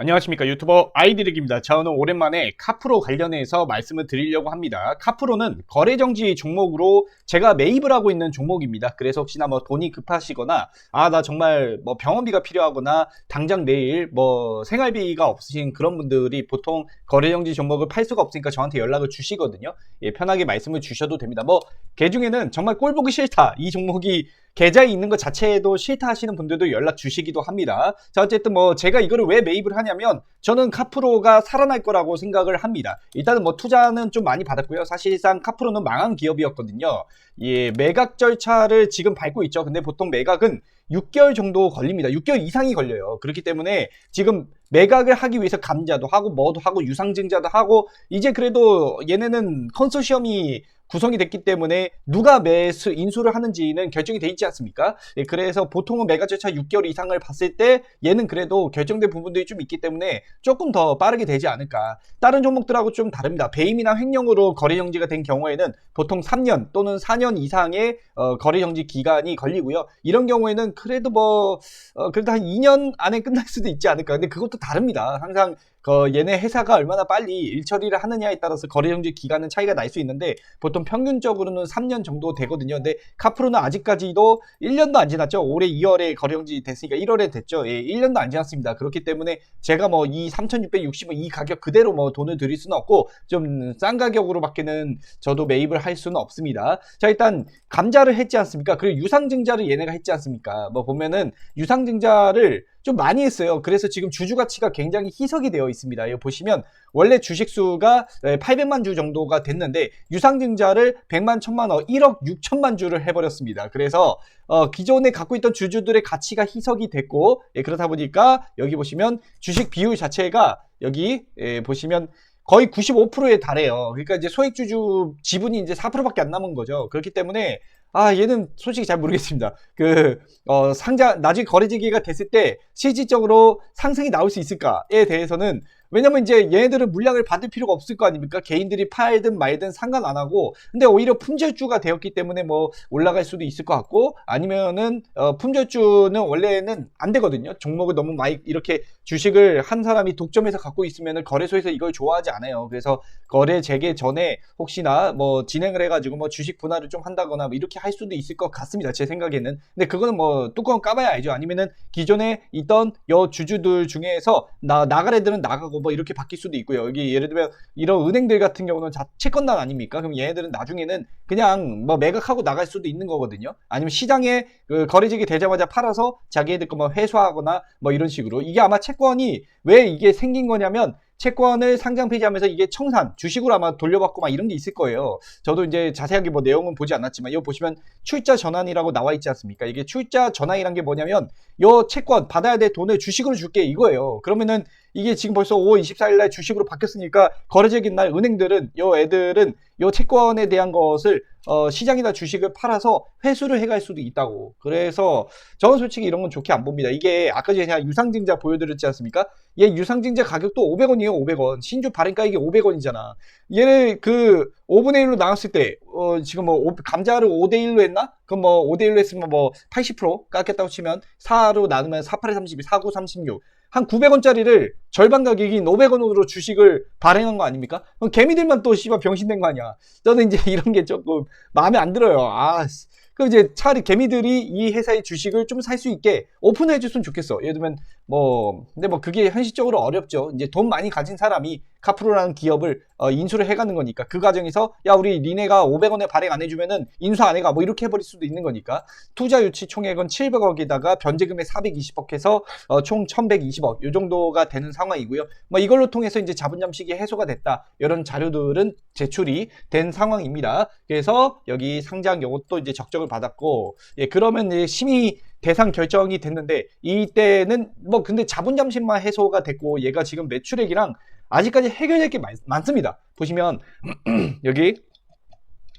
안녕하십니까 유튜버 아이디릭입니다. 자 오늘 오랜만에 카프로 관련해서 말씀을 드리려고 합니다. 카프로는 거래정지 종목으로 제가 매입을 하고 있는 종목입니다. 그래서 혹시나 뭐 돈이 급하시거나 아 나 정말 뭐 병원비가 필요하거나 당장 내일 뭐 생활비가 없으신 그런 분들이 보통 거래정지 종목을 팔 수가 없으니까 저한테 연락을 주시거든요. 예, 편하게 말씀을 주셔도 됩니다. 뭐 개 중에는 정말 꼴 보기 싫다 이 종목이 계좌에 있는 것 자체도 싫다 하시는 분들도 연락 주시기도 합니다. 자, 어쨌든 뭐 제가 이거를 왜 매입을 하냐면 저는 카프로가 살아날 거라고 생각을 합니다. 일단은 뭐 투자는 좀 많이 받았고요. 사실상 카프로는 망한 기업이었거든요. 예, 매각 절차를 지금 밟고 있죠. 근데 보통 매각은 6개월 정도 걸립니다. 6개월 이상이 걸려요. 그렇기 때문에 지금 매각을 하기 위해서 감자도 하고 뭐도 하고 유상증자도 하고 이제 그래도 얘네는 컨소시엄이 구성이 됐기 때문에 누가 매수 인수를 하는지는 결정이 돼 있지 않습니까? 예, 그래서 보통은 매각 절차 6개월 이상을 봤을 때 얘는 그래도 결정된 부분들이 좀 있기 때문에 조금 더 빠르게 되지 않을까. 다른 종목들하고 좀 다릅니다. 배임이나 횡령으로 거래 정지가 된 경우에는 보통 3년 또는 4년 이상의 어, 거래 정지 기간이 걸리고요. 이런 경우에는 그래도 뭐 어, 그래도 한 2년 안에 끝날 수도 있지 않을까. 근데 그것도 다릅니다. 항상 그 얘네 회사가 얼마나 빨리 일 처리를 하느냐에 따라서 거래 정지 기간은 차이가 날 수 있는데 보통 평균적으로는 3년 정도 되거든요. 근데 카프로는 아직까지도 1년도 안 지났죠. 올해 2월에 거래 정지 됐으니까 1월에 됐죠. 예, 1년도 안 지났습니다. 그렇기 때문에 제가 뭐 이 3,660원 이 가격 그대로 뭐 돈을 드릴 수는 없고 좀 싼 가격으로밖에는 저도 매입을 할 수는 없습니다. 자, 일단 감자를 했지 않습니까? 그리고 유상증자를 얘네가 했지 않습니까? 뭐 보면은 유상증자를 좀 많이 했어요. 그래서 지금 주주 가치가 굉장히 희석이 되어 있습니다. 여기 보시면 원래 주식 수가 800만 주 정도가 됐는데 유상증자를 100만, 1000만 원, 1억 6천만 주를 해버렸습니다. 그래서 어, 기존에 갖고 있던 주주들의 가치가 희석이 됐고 예, 그렇다 보니까 여기 보시면 주식 비율 자체가 여기 예, 보시면 거의 95%에 달해요. 그러니까 이제 소액주주 지분이 이제 4%밖에 안 남은 거죠. 그렇기 때문에 아, 얘는 솔직히 잘 모르겠습니다. 그, 어, 상자, 나중에 거래지기가 됐을 때 실질적으로 상승이 나올 수 있을까에 대해서는 왜냐면 이제 얘네들은 물량을 받을 필요가 없을 거 아닙니까? 개인들이 팔든 말든 상관 안 하고. 근데 오히려 품절주가 되었기 때문에 뭐 올라갈 수도 있을 것 같고 아니면은 어, 품절주는 원래는 안 되거든요. 종목을 너무 많이 이렇게 주식을 한 사람이 독점해서 갖고 있으면은 거래소에서 이걸 좋아하지 않아요. 그래서 거래 재개 전에 혹시나 뭐 진행을 해가지고 뭐 주식 분할을 좀 한다거나 뭐 이렇게 할 수도 있을 것 같습니다. 제 생각에는. 근데 그거는 뭐 뚜껑 까봐야 알죠. 아니면은 기존에 있던 여 주주들 중에서 나 나갈 애들은 나가고 뭐 이렇게 바뀔 수도 있고요. 여기 예를 들면 이런 은행들 같은 경우는 자 채권단 아닙니까? 그럼 얘네들은 나중에는 그냥 뭐 매각하고 나갈 수도 있는 거거든요. 아니면 시장에 그 거래직이 되자마자 팔아서 자기네들 거뭐 회수하거나 뭐 이런 식으로 이게 아마 채권이 왜 이게 생긴 거냐면 채권을 상장 폐지하면서 이게 청산, 주식으로 아마 돌려받고 막 이런 게 있을 거예요. 저도 이제 자세하게 뭐 내용은 보지 않았지만 이거 보시면 출자 전환이라고 나와 있지 않습니까? 이게 출자 전환이란 게 뭐냐면 요 채권 받아야 될 돈을 주식으로 줄게 이거예요. 그러면은 이게 지금 벌써 5월 24일 날 주식으로 바뀌었으니까 거래적인 날 은행들은 요 애들은 요 채권에 대한 것을 어, 시장이나 주식을 팔아서 회수를 해갈 수도 있다고. 그래서 저는 솔직히 이런 건 좋게 안 봅니다. 이게 아까 제가 유상증자 보여드렸지 않습니까? 얘 유상증자 가격도 500원이에요, 500원. 신주 발행가액이 500원이잖아. 얘를 그 5분의 1로 나눴을 때, 어, 지금 뭐, 오- 감자를 5대 1로 했나? 그럼 뭐, 5대 1로 했으면 뭐, 80% 깎였다고 치면, 4로 나누면 4, 8에 32, 4, 9, 36. 한 900원짜리를 절반 가격인 500원으로 주식을 발행한 거 아닙니까? 그럼 개미들만 또 씨발 병신된 거 아니야. 저는 이제 이런 게 조금 마음에 안 들어요. 아, 씨. 그럼 이제 차라리 개미들이 이 회사의 주식을 좀 살 수 있게 오픈해 줬으면 좋겠어. 예를 들면 뭐 근데 뭐 그게 현실적으로 어렵죠. 이제 돈 많이 가진 사람이 카프로라는 기업을 어, 인수를 해가는 거니까 그 과정에서 야 우리 니네가 500원에 발행 안 해주면은 인수 안 해가 뭐 이렇게 해버릴 수도 있는 거니까 투자 유치 총액은 700억에다가 변제금액 420억 해서 어, 총 1120억 요 정도가 되는 상황이고요. 뭐 이걸로 통해서 이제 자본 잠식이 해소가 됐다 이런 자료들은 제출이 된 상황입니다. 그래서 여기 상장 요것도 이제 적적을 받았고 예 그러면 이제 심의 대상 결정이 됐는데 이때는 뭐 근데 자본 잠식만 해소가 됐고 얘가 지금 매출액이랑 아직까지 해결될 게 많, 많습니다. 보시면 여기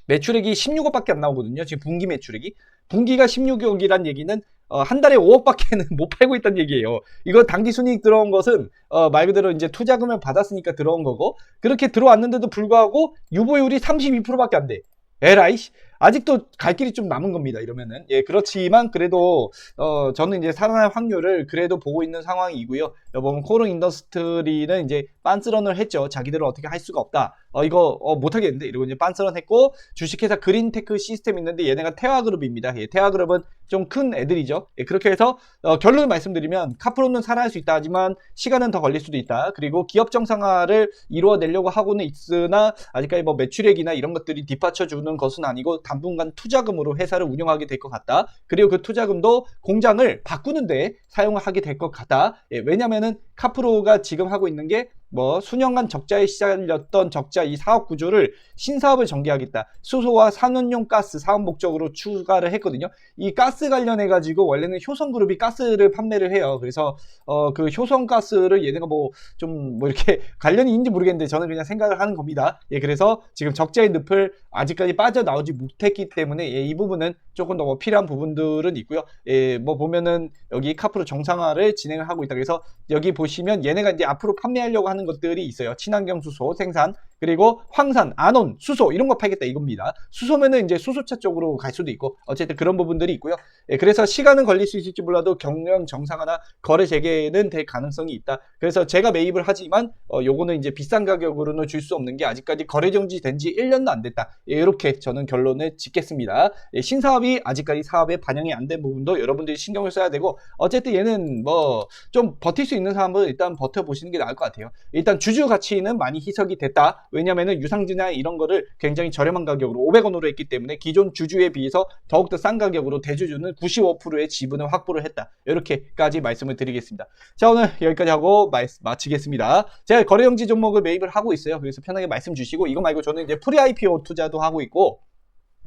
매출액이 16억밖에 안 나오거든요. 지금 분기 매출액이 분기가 16억이란 얘기는 어, 한 달에 5억밖에는 못 팔고 있다는 얘기예요. 이거 당기 순이익 들어온 것은 어, 말 그대로 이제 투자금을 받았으니까 들어온 거고 그렇게 들어왔는데도 불구하고 유보율이 32%밖에 안 돼. 에라이 씨. 아직도 갈 길이 좀 남은 겁니다. 이러면은 예 그렇지만 그래도 어 저는 이제 살아날 확률을 그래도 보고 있는 상황이고요. 여러분 코르 인더스트리는 이제 빤스런을 했죠. 자기들은 어떻게 할 수가 없다. 어 이거 어, 못하겠는데 이러고 이제 빤스런 했고 주식회사 그린테크 시스템 있는데 얘네가 태화그룹입니다. 예, 태화그룹은 좀 큰 애들이죠. 예, 그렇게 해서 어, 결론을 말씀드리면 카프로는 살아날 수 있다 하지만 시간은 더 걸릴 수도 있다. 그리고 기업 정상화를 이루어내려고 하고는 있으나 아직까지 뭐 매출액이나 이런 것들이 뒷받쳐 주는 것은 아니고 당분간 투자금으로 회사를 운영하게 될 것 같다. 그리고 그 투자금도 공장을 바꾸는데 사용하게 될 것 같다. 예, 왜냐면은 카프로가 지금 하고 있는 게 뭐 수년간 적자에 시달렸던 적자 이 사업 구조를 신사업을 전개하겠다. 수소와 산업용 가스 사업 목적으로 추가를 했거든요. 이 가스 관련해 가지고 원래는 효성 그룹이 가스를 판매를 해요. 그래서 어 그 효성 가스를 얘네가 뭐 좀뭐 이렇게 관련이 있는지 모르겠는데 저는 그냥 생각을 하는 겁니다. 예, 그래서 지금 적자의 늪을 아직까지 빠져나오지 못했기 때문에 예, 이 부분은 조금 더 뭐 필요한 부분들은 있고요. 예, 뭐 보면은 여기 카프로 정상화를 진행을 하고 있다. 그래서 여기 보시면 얘네가 이제 앞으로 판매하려고 하는 것들이 있어요. 친환경 수소 생산 그리고 황산, 안온, 수소 이런 거 팔겠다 이겁니다. 수소면은 이제 수소차 쪽으로 갈 수도 있고 어쨌든 그런 부분들이 있고요. 예, 그래서 시간은 걸릴 수 있을지 몰라도 경영 정상화나 거래 재개는 될 가능성이 있다. 그래서 제가 매입을 하지만 어, 요거는 이제 비싼 가격으로는 줄 수 없는 게 아직까지 거래 정지 된 지 1년도 안 됐다. 예, 이렇게 저는 결론을 짓겠습니다. 예, 신사업이 아직까지 사업에 반영이 안 된 부분도 여러분들이 신경을 써야 되고 어쨌든 얘는 뭐 좀 버틸 수 있는 사람은 일단 버텨보시는 게 나을 것 같아요. 일단 주주 가치는 많이 희석이 됐다. 왜냐면은 유상증나 이런 거를 굉장히 저렴한 가격으로 500원으로 했기 때문에 기존 주주에 비해서 더욱더 싼 가격으로 대주주는 95%의 지분을 확보를 했다. 이렇게까지 말씀을 드리겠습니다. 자 오늘 여기까지 하고 마, 마치겠습니다. 제가 거래용지 종목을 매입을 하고 있어요. 그래서 편하게 말씀 주시고 이거 말고 저는 이제 프리 IPO 투자도 하고 있고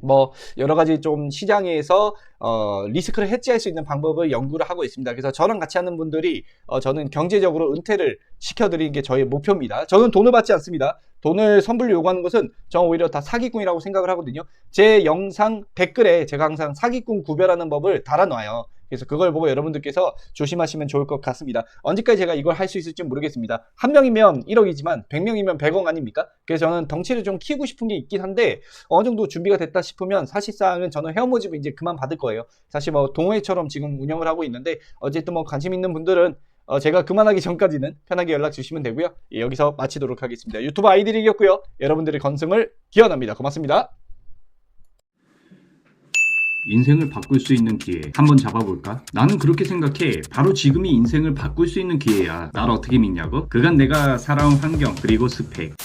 뭐 여러 가지 좀 시장에서 어 리스크를 해지할 수 있는 방법을 연구를 하고 있습니다. 그래서 저랑 같이 하는 분들이 어 저는 경제적으로 은퇴를 시켜드리는 게 저의 목표입니다. 저는 돈을 받지 않습니다. 돈을 선불로 요구하는 것은 저는 오히려 다 사기꾼이라고 생각을 하거든요. 제 영상 댓글에 제가 항상 사기꾼 구별하는 법을 달아놔요. 그래서 그걸 보고 여러분들께서 조심하시면 좋을 것 같습니다. 언제까지 제가 이걸 할 수 있을지 모르겠습니다. 한 명이면 1억이지만 100명이면 100억 아닙니까? 그래서 저는 덩치를 좀 키우고 싶은 게 있긴 한데 어느 정도 준비가 됐다 싶으면 사실상은 저는 회원 모집을 이제 그만 받을 거예요. 사실 뭐 동호회처럼 지금 운영을 하고 있는데 어쨌든 뭐 관심 있는 분들은 어, 제가 그만하기 전까지는 편하게 연락 주시면 되고요. 예, 여기서 마치도록 하겠습니다. 유튜브 아이디를 이겼고요. 여러분들의 건승을 기원합니다. 고맙습니다. 인생을 바꿀 수 있는 기회 한번 잡아볼까? 나는 그렇게 생각해. 바로 지금이 인생을 바꿀 수 있는 기회야. 나를 어떻게 믿냐고? 그간 내가 살아온 환경 그리고 스펙.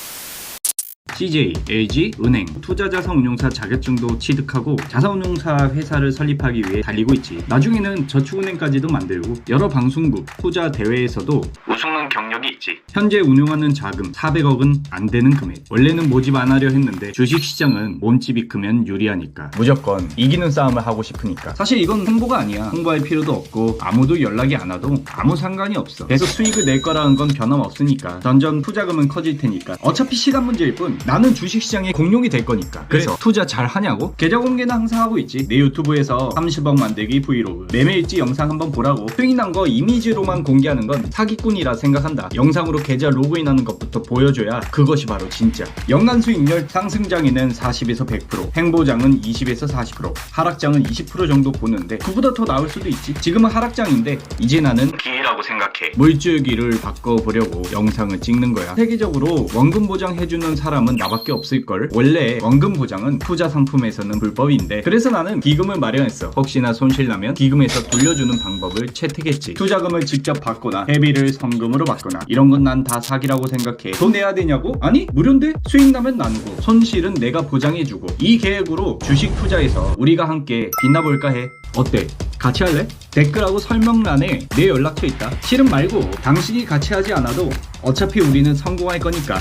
CJ, LG, 은행, 투자자산운용사 자격증도 취득하고 자산운용사 회사를 설립하기 위해 달리고 있지. 나중에는 저축은행까지도 만들고 여러 방송국, 투자 대회에서도 우승한 경력이 있지. 현재 운용하는 자금 400억은 안 되는 금액. 원래는 모집 안 하려 했는데 주식시장은 몸집이 크면 유리하니까. 무조건 이기는 싸움을 하고 싶으니까. 사실 이건 홍보가 아니야. 홍보할 필요도 없고 아무도 연락이 안 와도 아무 상관이 없어. 계속 수익을 낼 거라는 건 변함없으니까. 점점 투자금은 커질 테니까. 어차피 시간 문제일 뿐 나는 주식시장의 공룡이 될 거니까. 그래서 투자 잘 하냐고? 계좌 공개는 항상 하고 있지. 내 유튜브에서 30억 만들기 브이로그. 매매일지 영상 한번 보라고. 수익 난 거 이미지로만 공개하는 건 사기꾼이라 생각한다. 영상으로 계좌 로그인하는 것부터 보여줘야 그것이 바로 진짜. 연간 수익률 상승장에는 40에서 100%, 행보장은 20에서 40%, 하락장은 20% 정도 보는데 그보다 더 나을 수도 있지. 지금은 하락장인데 이제 나는 기회라고 생각해. 물줄기를 바꿔보려고 영상을 찍는 거야. 세계적으로 원금 보장해주는 사람은 나밖에 없을걸. 원래 원금 보장은 투자 상품에서는 불법인데 그래서 나는 기금을 마련했어. 혹시나 손실나면 기금에서 돌려주는 방법을 채택했지. 투자금을 직접 받거나 회비를 성금으로 받거나 이런 건 난 다 사기라고 생각해. 돈 내야 되냐고? 아니 무료인데 수익 나면 나누고 손실은 내가 보장해주고 이 계획으로 주식 투자에서 우리가 함께 빛나볼까 해. 어때? 같이 할래? 댓글하고 설명란에 내 연락처 있다. 실은 말고 당신이 같이 하지 않아도 어차피 우리는 성공할 거니까.